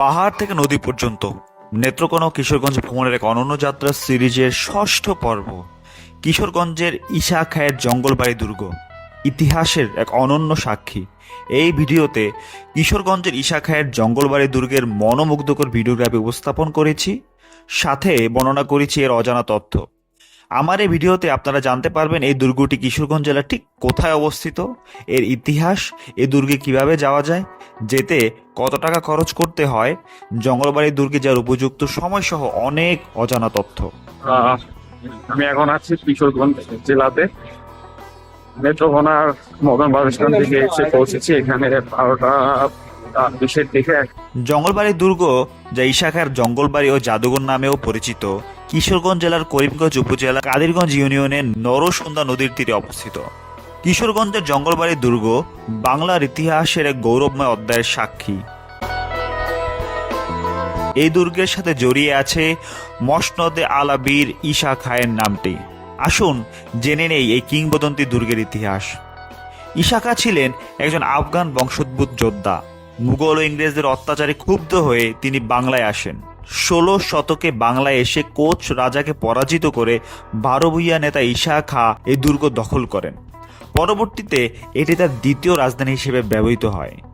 পাহাড় থেকে নদী পর্যন্ত নেত্রকোনা কিশোরগঞ্জ ভ্রমণের এক অনন্য যাত্রা সিরিজের ষষ্ঠ পর্ব। কিশোরগঞ্জের ঈশা খায়ের জঙ্গলবাড়ি দুর্গ, ইতিহাসের এক অনন্য সাক্ষী। এই ভিডিওতে কিশোরগঞ্জের ঈশা খায়ের জঙ্গলবাড়ি দুর্গের মনোমুগ্ধকর ভিডিওগ্রাফি উপস্থাপন করেছি, সাথে বর্ণনা করেছি এর অজানা তথ্য। আমার এই ভিডিওতে আপনারা জানতে পারবেন এই দুর্গটি কিশোরগঞ্জ জেলার ঠিক কোথায় অবস্থিত এর ইতিহাস এই দুর্গে কীভাবে যাওয়া যায় যেতে কত টাকা খরচ করতে হয় জঙ্গলবাড়ি দুর্গে যাওয়ার উপযুক্ত সময় সহ অনেক অজানা তথ্য। আমি এখন আছি কিশোরগঞ্জ জেলাতে। নেত্রকোনার মদন বাবুস্থান থেকে এসে পৌঁছেছি এখানে বারোটা জঙ্গলবাড়ি দুর্গ যা ইশাখার জঙ্গলবাড়ি ও জাদুঘর নামেও পরিচিত কিশোরগঞ্জ জেলার করিমগঞ্জ উপজেলা কাদিরগঞ্জ ইউনিয়নের নরসুন্দা নদীর তীরে অবস্থিত। কিশোরগঞ্জের জঙ্গলবাড়ি দুর্গ বাংলার ইতিহাসের এক গৌরবময় অধ্যায়ের সাক্ষী। এই দুর্গের সাথে জড়িয়ে আছে মসনদে আলাবীর ঈশা খায়ের নামটি। আসুন জেনে নেই এই কিংবদন্তি দুর্গের ইতিহাস। ইশাকা ছিলেন একজন আফগান বংশোদ্ভূত যোদ্ধা। মুঘল ও ইংরেজদের অত্যাচারে ক্ষুব্ধ হয়ে তিনি বাংলায় আসেন। ষোলো শতকে বাংলায় এসে কোচ রাজাকে পরাজিত করে বারো ভুইয়া নেতা ঈশা খা এই দুর্গ দখল করেন। পরবর্তীতে এটি তার দ্বিতীয় রাজধানী হিসেবে ব্যবহৃত হয়।